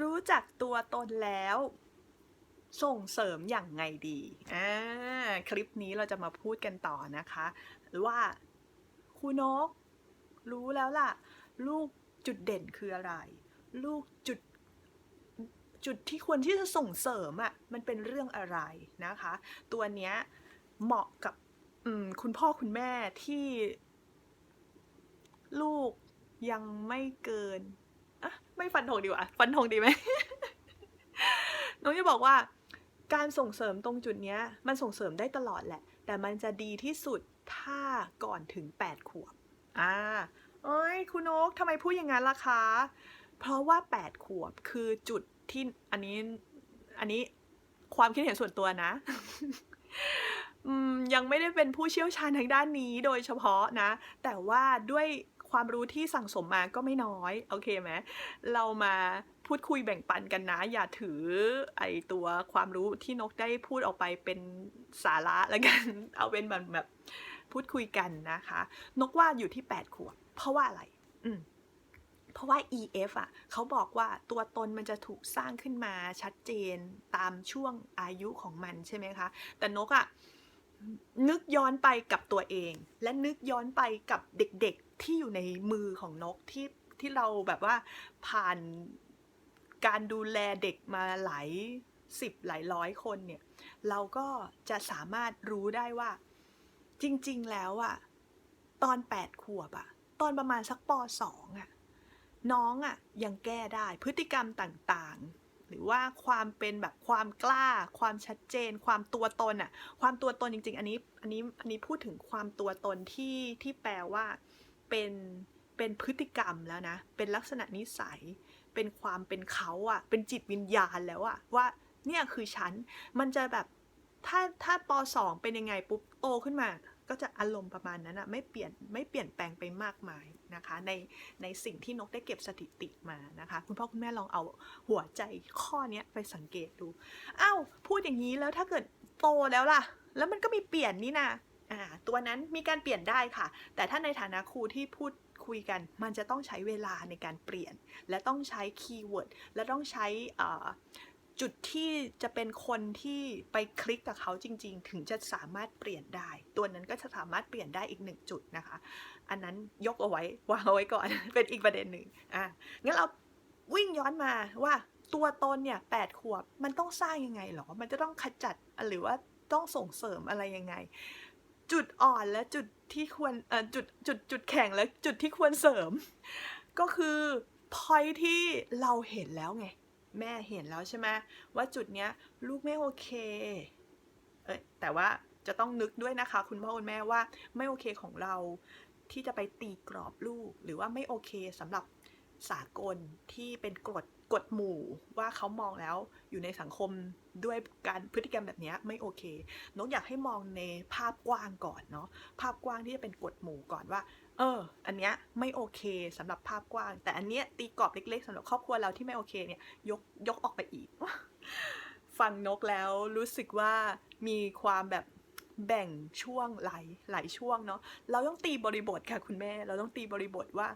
รู้จักตัวตนแล้ว ส่งเสริมอย่างไงดีอ่าคลิปนี้เราจะมาพูดกันต่อนะคะว่าครูนก รู้แล้วล่ะ ลูกจุดเด่นคืออะไร ลูกจุดจุดที่ควรที่จะส่งเสริมอะ่ะมันเป็นเรื่องอะไรนะคะ ตัวเนี้ยเหมาะกับคุณพ่อคุณแม่ที่ลูกยังไม่เกิน ไม่ฟันธงดีกว่า ฟันธงดีไหม น้องจะบอกว่า การส่งเสริมตรงจุดนี้มันส่งเสริมได้ตลอดแหละ แต่มันจะดีที่สุดถ้าก่อนถึง 8 ขวบ อ่า เอ้ย คุณนกทำไมพูดอย่างนั้นล่ะคะ เพราะว่า 8 ขวบคือจุดที่อันนี้ อันนี้ความคิดเห็นส่วนตัวนะยังไม่ได้เป็นผู้เชี่ยวชาญทางด้านนี้โดยเฉพาะนะ แต่ว่าด้วย ความรู้ที่สั่งสมมาก็ไม่น้อย โอเคไหมเรามาพูดคุยแบ่งปันกันนะ อย่าถือไอตัวความรู้ที่นกได้พูดออกไปเป็นสาระแล้วกัน เอาเป็นแบบแบบพูดคุยกันนะคะ นกว่าอยู่ที่ 8 ขวบ เพราะว่าอะไร อืมเพราะว่า EF อะเขาบอกว่าตัวตนมันจะถูกสร้างขึ้นมาชัดเจนตามช่วงอายุของมันใช่ไหมคะ แต่นกอะ นึกย้อนไปกับตัวเอง และนึกย้อนไปกับเด็กๆที่อยู่ในมือของนกที่ที่เราแบบว่าผ่านการดูแลเด็กมาหลายสิบหลายร้อยคนเนี่ย เราก็จะสามารถรู้ได้ว่า จริง ๆ แล้วอะตอนแปดขวบอะตอนประมาณสักปสองอะน้องอะยังแก้ได้พฤติกรรมต่างๆ หรือว่าความเป็นแบบความกล้า ความชัดเจน ความตัวตนอะความตัวตนจริง ๆ อันนี้อันนี้อันนี้พูดถึงความตัวตนที่ที่แปลว่าเป็นเป็นพฤติกรรมแล้วนะ เป็นลักษณะนิสัย เป็นความเป็นเขาอะเป็นจิตวิญญาณแล้วอะว่าเนี่ยคือฉัน มันจะแบบถ้าถ้าปสองเป็นยังไงปุ๊บโตขึ้นมา ก็จะอารมณ์ประมาณนั้นอะไม่เปลี่ยนไม่เปลี่ยนแปลงไปมากมายนะคะในในสิ่งที่นกได้เก็บสถิติมานะคะ คุณพ่อคุณแม่ลองเอาหัวใจข้อนี้ไปสังเกตดูอ้าวพูดอย่างนี้แล้วถ้าเกิดโตแล้วล่ะ แล้วมันก็มีเปลี่ยนนี่นะอ่าตัวนั้นมีการเปลี่ยนได้ค่ะ แต่ถ้าในฐานะครูที่พูดคุยกัน มันจะต้องใช้เวลาในการเปลี่ยน และต้องใช้คีย์เวิร์ดและต้องใช้อ่า จุดที่จะเป็นคนที่ไปคลิกกับเขาจริง ๆ ถึงจะสามารถเปลี่ยนได้ ตัวนั้นก็จะสามารถเปลี่ยนได้อีกหนึ่งจุดนะคะ อันนั้นยกเอาไว้วางเอาไว้ก่อน เป็นอีกประเด็นหนึ่งอะงั้นเราวิ่งย้อนมาว่าตัวตนเนี่ยแปดขวบมันต้องสร้างยังไงหรอ มันจะต้องขจัดหรือว่าต้องส่งเสริมอะไรยังไง จุดอ่อนและจุดที่ควรเอ่อจุดจุดจุดแข็งและจุดที่ควรเสริม ก็คือพอยที่เราเห็นแล้วไง แม่เห็นแล้วใช่ไหมว่าจุดเนี้ยลูกไม่โอเค เอ้ยแต่ว่าจะต้องนึกด้วยนะคะ คุณพ่อคุณแม่ว่าไม่โอเคของเราที่จะไปตีกรอบลูกหรือว่าไม่โอเคสำหรับ สากลที่เป็นกฎกฎหมู่ว่าเขามองแล้วอยู่ในสังคมด้วยการพฤติกรรมแบบนี้ไม่โอเคนกอยากให้มองในภาพกว้างก่อนเนาะภาพกว้างที่จะเป็นกฎหมู่ก่อนว่า เออ อันเนี้ยไม่โอเคสำหรับภาพกว้าง แต่อันเนี้ยตีกรอบเล็ก ๆสำหรับครอบครัวเราที่ไม่โอเคเนี่ยยกยกออกไปอีก ฟังนกแล้วรู้สึกว่ามีความแบบแบ่งช่วงหลายหลายช่วงเนาะเราต้องตีบริบทค่ะคุณแม่ เราต้องตีบริบทว่า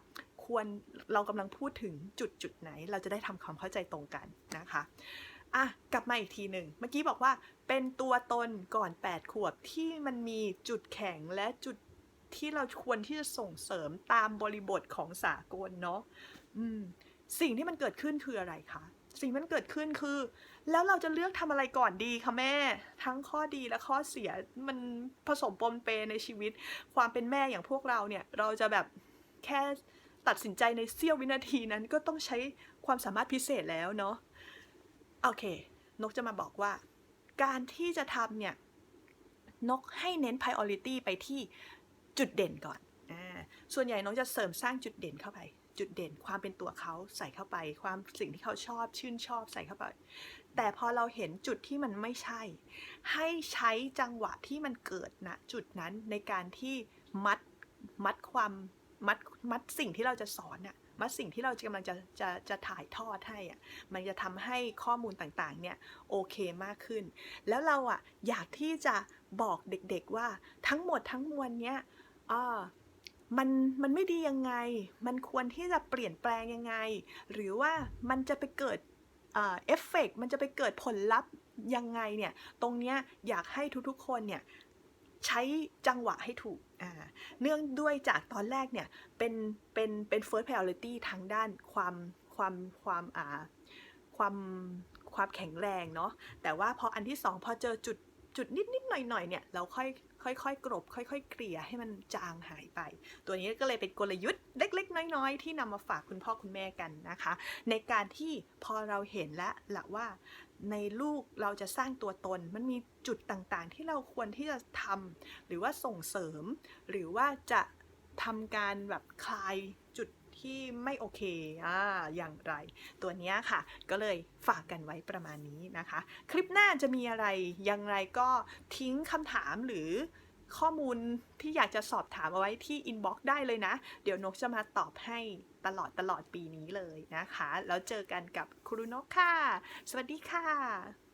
ควรเรากำลังพูดถึงจุดจุดไหน เราจะได้ทำความเข้าใจตรงกันนะคะอะกลับมาอีกทีหนึ่งเมื่อกี้บอกว่าเป็นตัวตนก่อน 8 ขวบที่มันมีจุดแข็งและจุดที่เราควรที่จะส่งเสริมตามบริบทของสากลเนาะอืมสิ่งที่มันเกิดขึ้นคืออะไรคะ สิ่งที่มันเกิดขึ้นคือ แล้วเราจะเลือกทำอะไรก่อนดีคะแม่ ทั้งข้อดีและข้อเสียมันผสมปนเปในชีวิต ความเป็นแม่อย่างพวกเราเนี่ย เราจะแบบแค่ ตัดสินใจในเสี้ยววินาทีนั้นก็ต้องใช้ความสามารถพิเศษแล้วเนาะโอเค นกจะมาบอกว่า การที่จะทำเนี่ย นกให้เน้น priority ไปที่จุดเด่นก่อนอส่วนใหญ่นกจะเสริมสร้างจุดเด่นเข้าไป จุดเด่นความเป็นตัวเขาใส่เข้าไป ความสิ่งที่เขาชอบชื่นชอบใส่เข้าไป แต่พอเราเห็นจุดที่มันไม่ใช่ ให้ใช้จังหวะที่มันเกิดณจุดนั้นในการที่มัดมัดความ มัดมัดสิ่งที่เราจะสอนอะมัดสิ่งที่เรากำลังจะจะจะถ่ายทอดให้อะมันจะทำให้ข้อมูลต่างๆเนี่ยโอเคมากขึ้น แล้วเราอะอยากที่จะบอกเด็กๆว่าทั้งหมดทั้งมวลเนี้ยอ่ามันมันไม่ดียังไง มันควรที่จะเปลี่ยนแปลงยังไง หรือว่ามันจะไปเกิดเอ่อเอฟเฟกต์มันจะไปเกิดผลลัพธ์ยังไงเนี่ย ตรงเนี้ยอยากให้ทุกๆคนเนี่ย ใช้จังหวะให้ถูกเนื่องด้วยจากตอนแรกเนี่ยเป็นเป็นเป็น first priority ทางด้านความความความอ่าความความแข็งแรงเนาะแต่ว่าพออันที่สองพอเจอจุดจุดนิดนิดหน่อยหน่อยเนี่ยเราค่อย ค่อยๆ กรบ ค่อย ๆ เกลี่ยให้มันจางหายไป ตัวนี้ก็เลยเป็นกลยุทธ์เล็ก ๆ น้อย ๆ ที่นำมาฝากคุณพ่อคุณแม่กันนะคะ ในการที่พอเราเห็นแล้วละว่าในลูกเราจะสร้างตัวตน มันมีจุดต่างๆ ที่เราควรที่จะทำหรือว่าส่งเสริม หรือว่าจะทำการแบบคลาย ที่ไม่โอเคอ่าอย่างไร ตัวนี้ค่ะ ก็เลยฝากกันไว้ประมาณนี้นะคะ คลิปหน้าจะมีอะไรอยังไงก็ทิ้งคำถามหรือข้อมูลที่อยากจะสอบถามเอาไว้ที่อินบ็อกซ์ได้เลยนะ เดี๋ยวนกจะมาตอบให้ตลอดตลอดปีนี้เลยนะคะ แล้วเจอกันกับครูนกค่ะ สวัสดีค่ะ